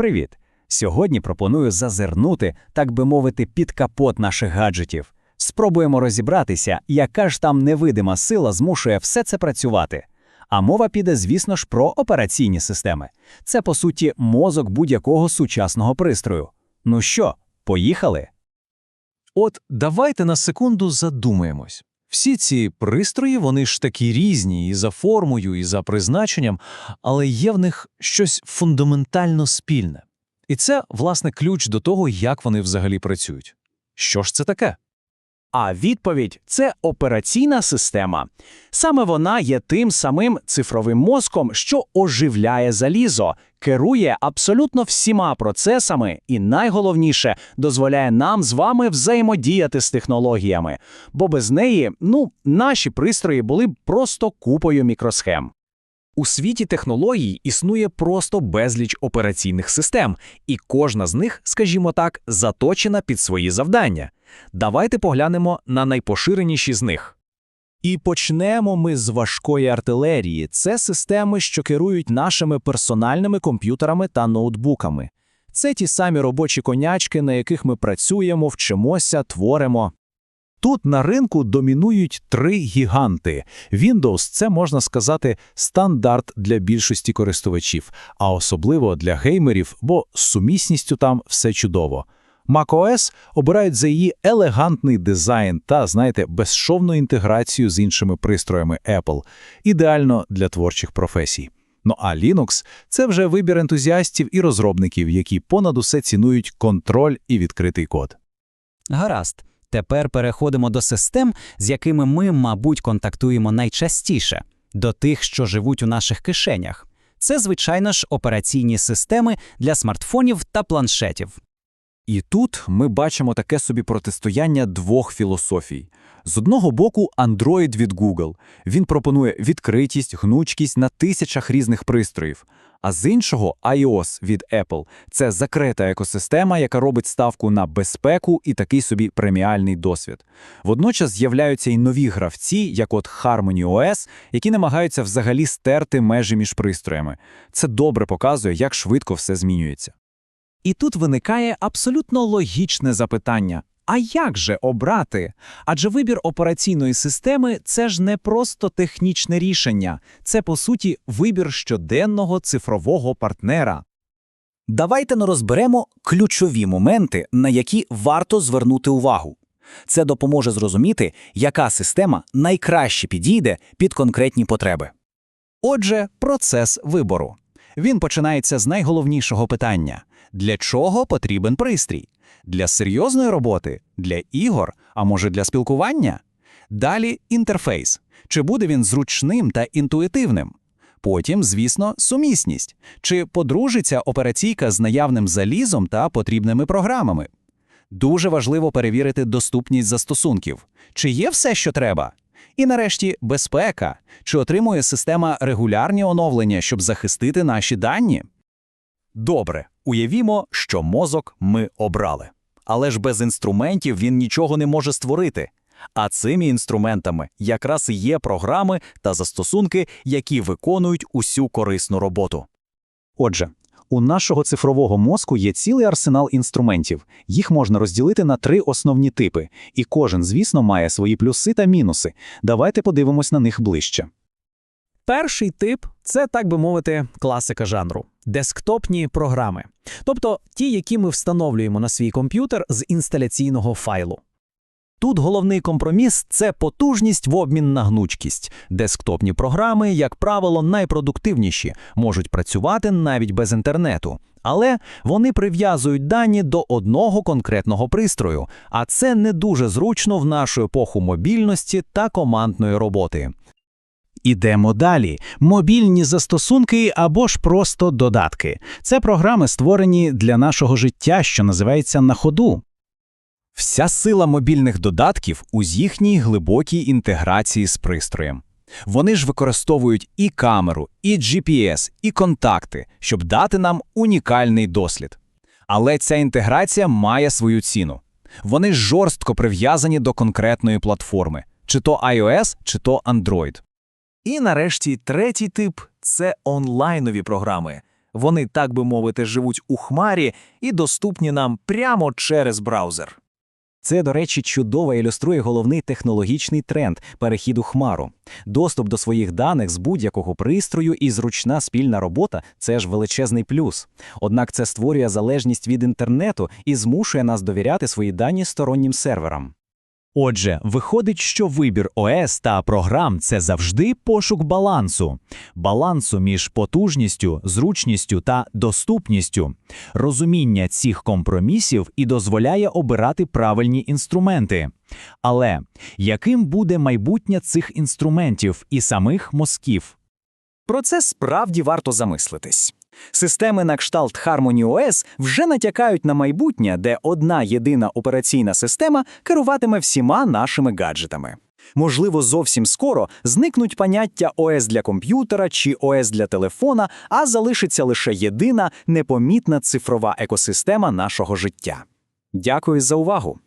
Привіт! Сьогодні пропоную зазирнути, так би мовити, під капот наших гаджетів. Спробуємо розібратися, яка ж там невидима сила змушує все це працювати. А мова піде, звісно ж, про операційні системи. Це, по суті, мозок будь-якого сучасного пристрою. Ну що, поїхали? От давайте на секунду задумаємось. Всі ці пристрої, вони ж такі різні і за формою, і за призначенням, але є в них щось фундаментально спільне. І це, власне, ключ до того, як вони взагалі працюють. Що ж це таке? А відповідь це операційна система. Саме вона є тим самим цифровим мозком, що оживляє залізо, керує абсолютно всіма процесами і, найголовніше, дозволяє нам з вами взаємодіяти з технологіями. Бо без неї, ну, наші пристрої були б просто купою мікросхем. У світі технологій існує просто безліч операційних систем, і кожна з них, скажімо так, заточена під свої завдання. Давайте поглянемо на найпоширеніші з них. І почнемо ми з важкої артилерії. Це системи, що керують нашими персональними комп'ютерами та ноутбуками. Це ті самі робочі конячки, на яких ми працюємо, вчимося, творимо. Тут на ринку домінують три гіганти. Windows – це, можна сказати, стандарт для більшості користувачів, а особливо для геймерів, бо з сумісністю там все чудово. macOS обирають за її елегантний дизайн та, знаєте, безшовну інтеграцію з іншими пристроями Apple, ідеально для творчих професій. Ну а Linux – це вже вибір ентузіастів і розробників, які понад усе цінують контроль і відкритий код. Гаразд. Тепер переходимо до систем, з якими ми, мабуть, контактуємо найчастіше, до тих, що живуть у наших кишенях. Це, звичайно ж, операційні системи для смартфонів та планшетів. І тут ми бачимо таке собі протистояння двох філософій. З одного боку, Android від Google. Він пропонує відкритість, гнучкість на тисячах різних пристроїв. А з іншого iOS від Apple це закрита екосистема, яка робить ставку на безпеку і такий собі преміальний досвід. Водночас з'являються й нові гравці, як от Harmony OS, які намагаються взагалі стерти межі між пристроями. Це добре показує, як швидко все змінюється. І тут виникає абсолютно логічне запитання. А як же обрати? Адже вибір операційної системи це ж не просто технічне рішення, це по суті вибір щоденного цифрового партнера. Давайте ну розберемо ключові моменти, на які варто звернути увагу. Це допоможе зрозуміти, яка система найкраще підійде під конкретні потреби. Отже, процес вибору. Він починається з найголовнішого питання: для чого потрібен пристрій? Для серйозної роботи, для ігор, а може для спілкування? Далі інтерфейс. Чи буде він зручним та інтуїтивним? Потім, звісно, сумісність. Чи подружиться операційка з наявним залізом та потрібними програмами? Дуже важливо перевірити доступність застосунків. Чи є все, що треба? І нарешті безпека. Чи отримує система регулярні оновлення, щоб захистити наші дані? Добре, уявімо, що мозок ми обрали. Але ж без інструментів він нічого не може створити. А цими інструментами якраз і є програми та застосунки, які виконують усю корисну роботу. Отже, у нашого цифрового мозку є цілий арсенал інструментів. Їх можна розділити на три основні типи, і кожен, звісно, має свої плюси та мінуси. Давайте подивимось на них ближче. Перший тип це, так би мовити, класика жанру десктопні програми, тобто ті, які ми встановлюємо на свій комп'ютер з інсталяційного файлу. Тут головний компроміс це потужність в обмін на гнучкість. Десктопні програми, як правило, найпродуктивніші, можуть працювати навіть без інтернету. Але вони прив'язують дані до одного конкретного пристрою, а це не дуже зручно в нашу епоху мобільності та командної роботи. Ідемо далі. Мобільні застосунки або ж просто додатки. Це програми, створені для нашого життя, що називається на ходу. Вся сила мобільних додатків у їхній глибокій інтеграції з пристроєм. Вони ж використовують і камеру, і GPS, і контакти, щоб дати нам унікальний дослід. Але ця інтеграція має свою ціну. Вони жорстко прив'язані до конкретної платформи, чи то iOS, чи то Android. І нарешті третій тип це онлайнові програми. Вони, так би мовити, живуть у хмарі і доступні нам прямо через браузер. Це, до речі, чудово ілюструє головний технологічний тренд перехіду хмару. Доступ до своїх даних з будь-якого пристрою і зручна спільна робота це ж величезний плюс. Однак це створює залежність від інтернету і змушує нас довіряти свої дані стороннім серверам. Отже, виходить, що вибір ОС та програм це завжди пошук балансу, балансу між потужністю, зручністю та доступністю. Розуміння цих компромісів і дозволяє обирати правильні інструменти. Але яким буде майбутнє цих інструментів і самих мозків? Про це справді варто замислитись. Системи на кшталт Harmony OS вже натякають на майбутнє, де одна єдина операційна система керуватиме всіма нашими гаджетами. Можливо, зовсім скоро зникнуть поняття ОС для комп'ютера чи ОС для телефона, а залишиться лише єдина непомітна цифрова екосистема нашого життя. Дякую за увагу!